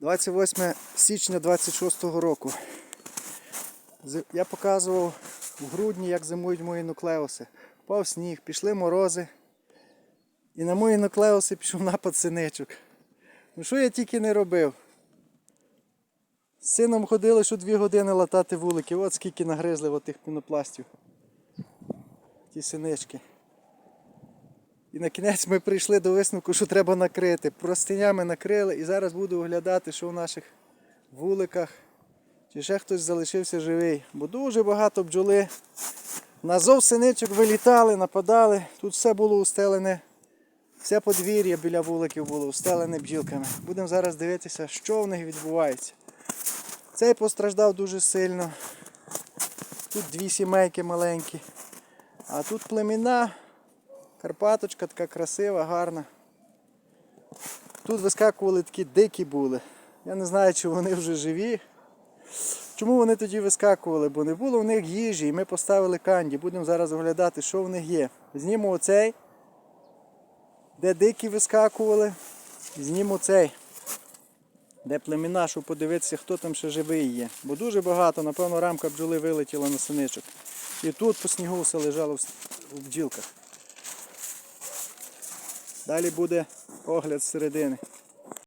28 січня 26-го року. Я показував в грудні, як зимують мої нуклеуси. Впав сніг, пішли морози. І на мої нуклеуси пішов напад синичок. Ну що я тільки не робив? З сином ходили, що дві години латати вулики. От скільки нагризли тих пінопластів. Ті синички. І на кінець ми прийшли до висновку, що треба накрити. Простинями накрили і зараз буду оглядати, що в наших вуликах. Чи ще хтось залишився живий. Бо дуже багато бджоли. На зов синичок вилітали, нападали. Тут все було устелене. Все подвір'я біля вуликів було устелене бджілками. Будемо зараз дивитися, що в них відбувається. Цей постраждав дуже сильно. Тут дві сімейки маленькі. А тут племіна. Карпаточка така красива, гарна. Тут вискакували такі дикі були. Я не знаю, чи вони вже живі. Чому вони тоді вискакували? Бо не було в них їжі, і ми поставили канді. Будемо зараз оглядати, що в них є. Зніму оцей, де дикі вискакували. І зніму цей, де племіна, щоб подивитися, хто там ще живий є. Бо дуже багато, напевно, рамка бджоли вилетіла на синичок. І тут по снігу все лежало в бджілках. Далі буде огляд середини.